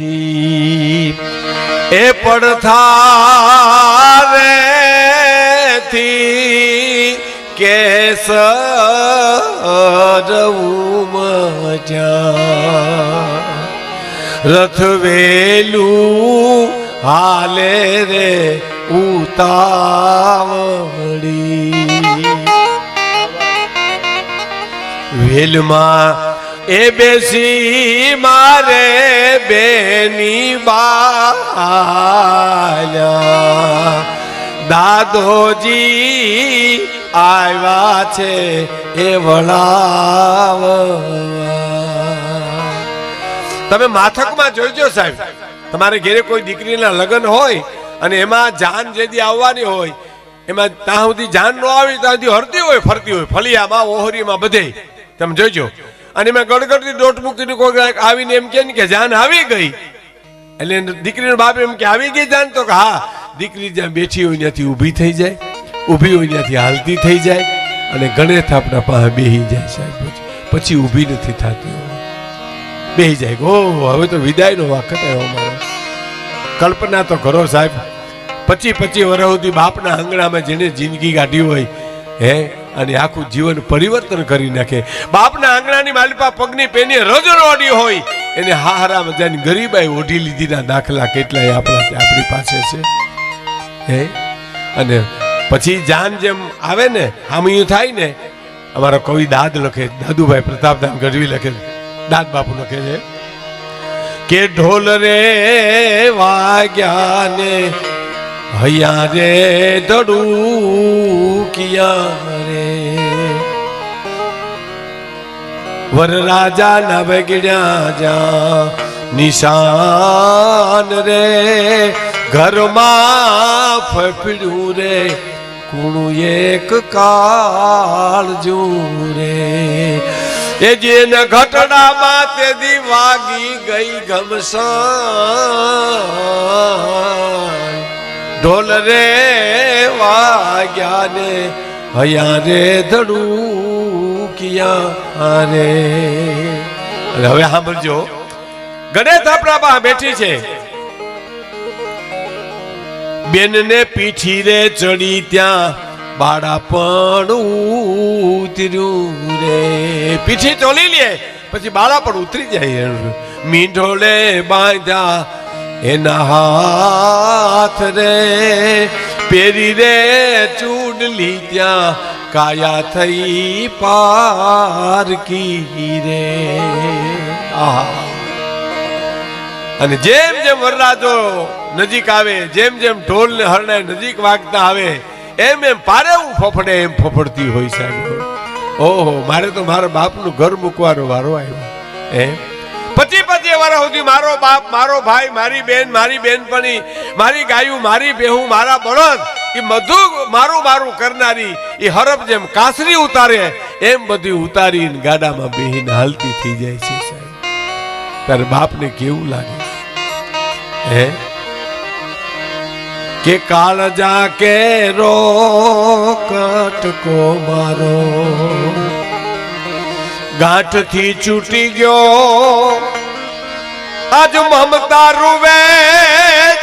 જી એ પડથારે થી મજા. રથ વેલું હાલે રે ઉતાવળી. વેલમાં એ બેસી મારે બેની બાલ્યા દાદોજી આવ્યા છે એ વળાવ તમે માથકમાં જોઈજો સાહેબ. તમારે ઘેરે કોઈ દીકરીના લગ્ન હોય અને એમાં જાન જેદી આવવાની હોય, એમાં ત્યાં સુધી જાન ન આવી, ત્યાં સુધી હરતી હોય, ફરતી હોય ફલિયામાં ઓહરીમાં બધે. તમે જોઈજો અને મેં ગડગડતી દોટ મૂકીને કોઈ આવીને એમ કે કે જાન આવી ગઈ. એટલે દીકરીનો બાપ એમ કે આવી ગઈ જાન? તો કે, હા, દીકરી જ્યાં બેઠી હોય ત્યાંથી ઊભી થઈ જાય, ઊભી હોય ત્યાંથી હાલતી થઈ જાય અને ગણેશ આપણા પાસે બેહી જાય સાહેબ. પછી ઊભી નથી થતી બેહી જાય ઓ, હવે તો વિદાયનો વખત આવ્યો મારો. કલ્પના તો કરો સાહેબ, પચી પચી વર્ષ સુધી બાપના આંગણામાં જેને જિંદગી કાઢી હોય, હે અને આખું જીવન પરિવર્તન કરી નાખે. બાપના આંગણાની માલિપા પગની પેની રજરોડી હોય. એને હારા મજાની ગરીબાઈ ઓઢી લીધીના દાખલા કેટલાય આપણા આપણી પાસે છે. હે? અને પછી જાન જેમ આવે ને હામિયું થાય ને, અમારા કવિ દાદ લખે, દાદુભાઈ પ્રતાપદાન ગઢવી લખે, દાદ બાપુ લખે છે. કે ઢોલ રે વાગ્યા ને હૈયા રે દડું કિયા રે વર રાજા ના બગડ્યા જા, નિશાન રે. ઘરમાં ફફડ્યું રે, કુણું એક કાળજુ રે. એ જેને ઘટડામાં તે દી વાગી ગઈ ઘમસાન ઢોલ રે વાગ્યા ને, હયા રે ધડું રે. હવે સાંભળજો. ગણેશ આપણા પાસે બેઠી છે. બેનને પીઠી રે ચડી ત્યાં, બાળા પણ ઉતર્યું રે. પીઠી ચોલી લે, પછી બાળા પણ ઉતરી જાય મીંઢોળે બાંધ્યા એના હાથ રે પેરી રે ચૂડલી ત્યાં કાયા થઈ પારકી રે. આહા. અને જેમ જેમ વરરાજો નજીક આવે, જેમ જેમ ઢોલ ને હરણાઈ નજીક વાગતા આવે, એમ એમ પારે હું ફફડે, એમ ફફડતી હોય સાહેબ. ઓહો, મારે તો મારા બાપનું ઘર મૂકવાનો વારો આવ્યો. એમ? પચી વાળા સુધી મારો બાપ, મારો ભાઈ, મારી બેન, મારી બેનપણી, મારી ગાયું, મારી બેહું, મારા બળદ, એ બધું મારું મારું કરનારી, એ હરફ જેમ કાસરી ઉતારે, એમ બધી ઉતારીને ગાડામાં બેહીને હાલતી થઈ જાય છે સાહેબ. બાપને કેવું લાગે? હે? કે કાળજા કે રો કટકો મારો ગાંઠથી છૂટી ગયો આજ મમતા રૂવે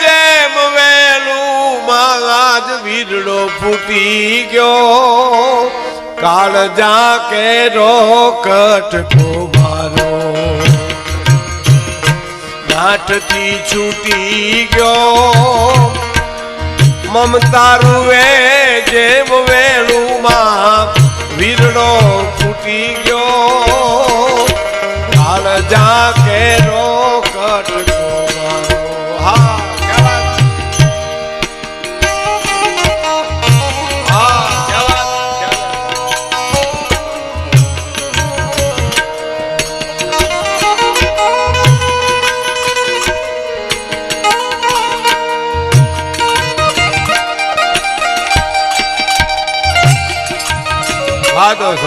જેમ વેલું. માં આજ વીરડો ફૂટી ગયો. કાળજા કે રો કટકો મારો ગાંઠથી છૂટી ગયો. મમતા રૂવે જેમ વેલુમાં વીરડો ફૂટી ગયો. કાળ જા કે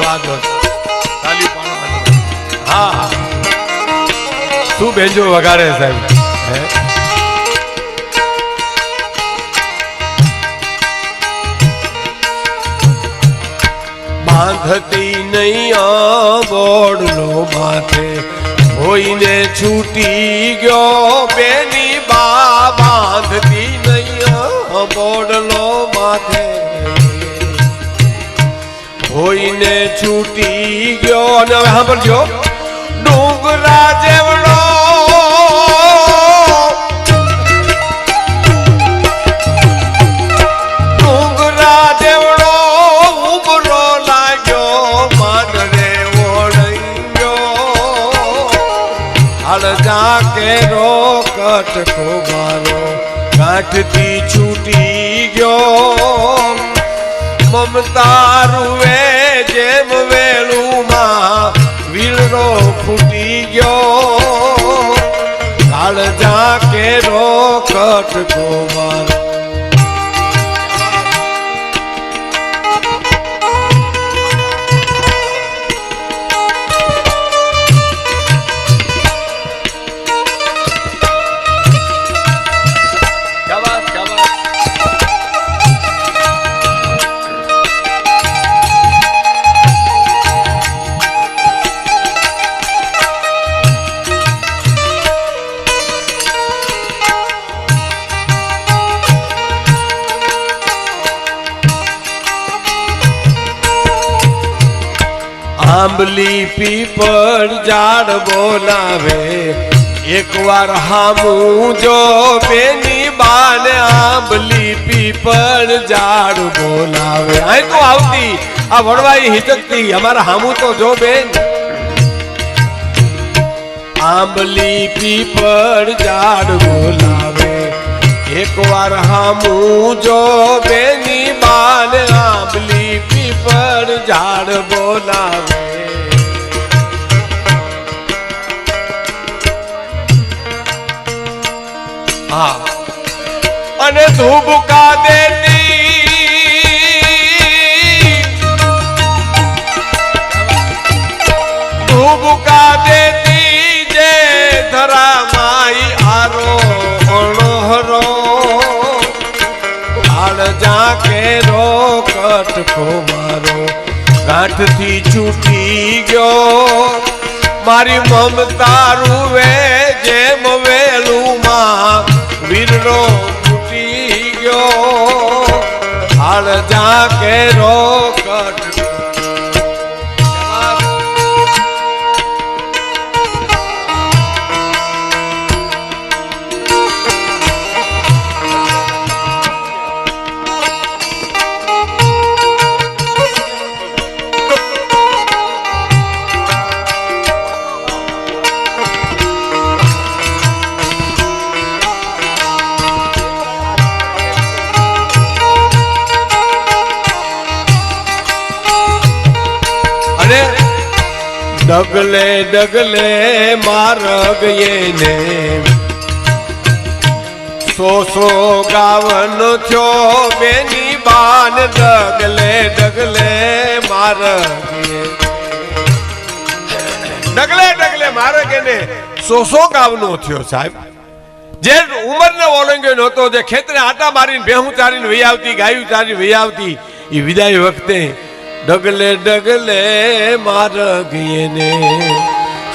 વાદોસ વાદોસ તાલી પાડો હા હા. શું બેંજો વગાડે સાહેબ? હે? બાંધતી નહીં બોડલો માથે. હોઈને છૂટી ગયો બેની બા. બાંધતી નહીં બોડલો હોઈને છૂટી ગયો અને હવે સાંભળજો ડુંગરા જેવડો. ડુંગરા જેવડો ઉભરો લાગ્યો માન રે ઓળંગ્યો. હાલ જાકે રો કટકો મારો કાઠથી છૂટી ગયો. મમતા રૂવે જેમ વેલુમાં વીરનો ફૂટી ગયો. કાળજા કેરો રો આંબલી પીપળ ઝાડ બોલાવે. એકવાર હામું જો બેની બાન આંબલી પીપળ ઝાડ બોલાવે. અહીં તો આવતી, આ વડવાઈ હિચકતી, અમારા હામું તો જો બેન. આંબલી પીપળ ઝાડ બોલાવે. એકવાર હામું જો બેની બાન પીપળ ઝાડ બોલાવે. હા. અને ધૂબકા દેતી ધૂબકા દેતી જે ધરા માઈ આરો અણહરો હાલ જાકે રો કટકો મારો. ગાંઠથી છૂટી ગયો. મારી મમતા રૂવે જેમ વેલુમાં વીરનો છૂટી ગયો. હાલ જાકે રો કટકો ડગલે ડગલે માર્ગ એને સો સો ગાવન થયો બેની બાન ડગલે ડગલે માર્ગ ડગલે ડગલે માર્ગ એને સો સો ગાવનો થયો સાહેબ. જે ઉંમરને ઓળંગ્યો નહોતો, જે ખેતરે આટા મારીને ભેહું ચારીને વહી આવતી, ગાયું ચારીને વહી આવતી એ વિદાય વખતે ડગલે ડગલે મારગીને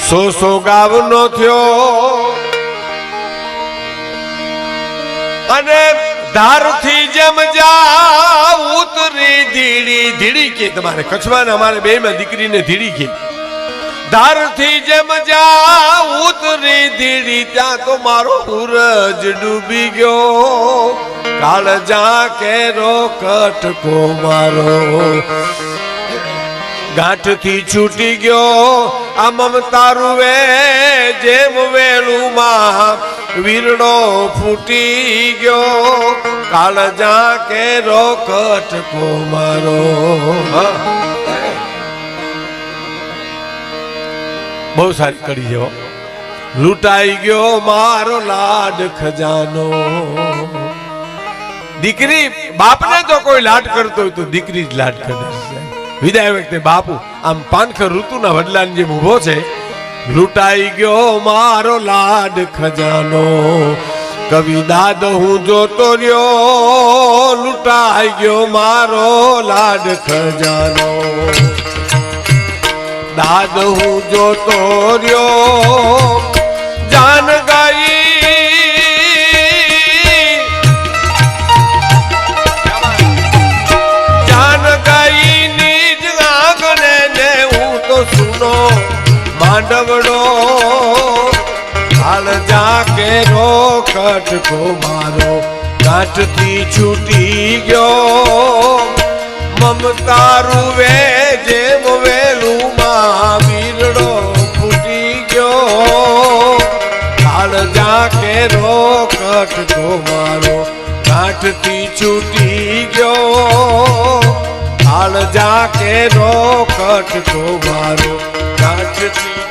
સો સો ગાવનો થયો. અને ધારથી જેમ જા ઉતરી ધીડી ધીડી કે તમારે કચ્છમાં અમારે બે માં દીકરીને ધીડી કે. ધારથી જેમ જા ઉતરી ધીડી, ત્યાં તો મારો સૂરજ ડૂબી ગયો. કાળ જા કેરો કટકો મારો ગાંઠથી છૂટી ગયો આ મમતા રૂવે જેમ વેલુમાં વીરડો ફૂટી ગયો કાળ જા કેરો કટકો મારો હા. બહુ સારી કરી છે હો. લૂંટાઈ ગયો મારો લાડ ખજાનો દીકરી બાપને જો કોઈ લાડ કરતો હોય તો દીકરી જ લાડ કરે છે. વિદાય વખતે બાપુ, આમ પાનખર ઋતુના વડલાની જેમ ઊભો છે, લૂંટાઈ ગયો મારો લાડ ખજાનો. કવિ દાદ, હું જોતો રહ્યો, લૂંટાઈ ગયો મારો લાડ ખજાનો. દાદ, હું જોતો રહ્યો જાન માંડવડો, હાલ જાકે રો કટકો મારો. કાટથી છૂટી ગયો. મમતા રૂવે જેમ વેલું માં વીરડો ફૂટી ગયો. હાલ જાકે રો કટકો મારો. કાટથી છૂટી ગયો. હાલ જાકે રો કટકો મારો. કાઠથી